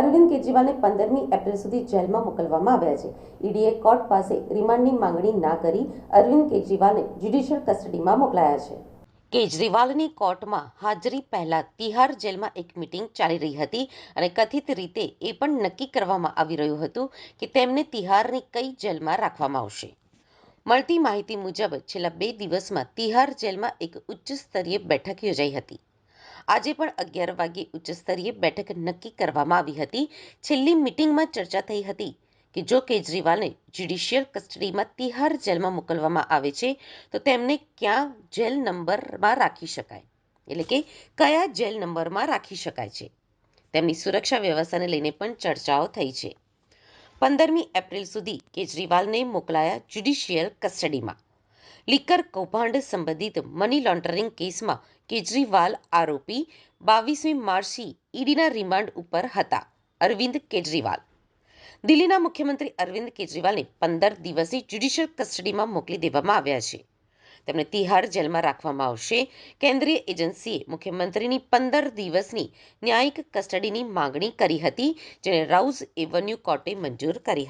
કેજરીવાલને પંદરમી એપ્રિલ સુધી જેલમાં મોકલવામાં આવ્યા છે. ઈડીએ કોર્ટ પાસે રિમાન્ડની માંગણી ના કરી અરવિંદ કેજરીવાલને જ્યુડિશિયલ કસ્ટડીમાં મોકલાયા છે. કેજરીવાલની કોર્ટમાં હાજરી પહેલા તિહાર જેલમાં એક મિટિંગ ચાલી રહી હતી અને કથિત રીતે એ પણ નક્કી કરવામાં આવી રહ્યું હતું કે તેમને તિહારની કઈ જેલમાં રાખવામાં આવશે. મળતી માહિતી મુજબ છેલ્લા બે દિવસમાં તિહાર જેલમાં એક ઉચ્ચ સ્તરીય બેઠક યોજાઈ હતી. આજે પણ અગિયાર વાગ્યે ઉચ્ચસ્તરીય બેઠક નક્કી કરવામાં આવી હતી. છેલ્લી મિટિંગમાં ચર્ચા થઈ હતી કે જો કેજરીવાલને જ્યુડિશિયલ કસ્ટડીમાં તિહાર જેલમાં મોકલવામાં આવે છે, તો તેમને ક્યાં જેલ નંબરમાં રાખી શકાય? એટલે કે કયા જેલ નંબરમાં રાખી શકાય છે? તેમની સુરક્ષા વ્યવસ્થાને લઈને પણ ચર્ચાઓ થઈ છે. પંદરમી એપ્રિલ સુધી કેજરીવાલને મોકલાયા જ્યુડિશિયલ કસ્ટડીમાં. લીકર કૌભાંડ સંબંધિત મની લોન્ડરિંગ કેસમાં કેજરીવાલ આરોપી બાવીસમી માર્ચથી ઈડીના રિમાન્ડ ઉપર હતા. અરવિંદ કેજરીવાલ. દિલ્હીના મુખ્યમંત્રી અરવિંદ કેજરીવાલને પંદર દિવસની જ્યુડિશિયલ કસ્ટડીમાં મોકલી દેવામાં આવ્યા છે. તેમને તિહાર જેલમાં રાખવામાં આવશે. કેન્દ્રીય એજન્સીએ મુખ્યમંત્રીની પંદર દિવસની ન્યાયિક કસ્ટડીની માંગણી કરી હતી, જેને રાઉઝ એવન્યુ કોર્ટે મંજૂર કરી હતી.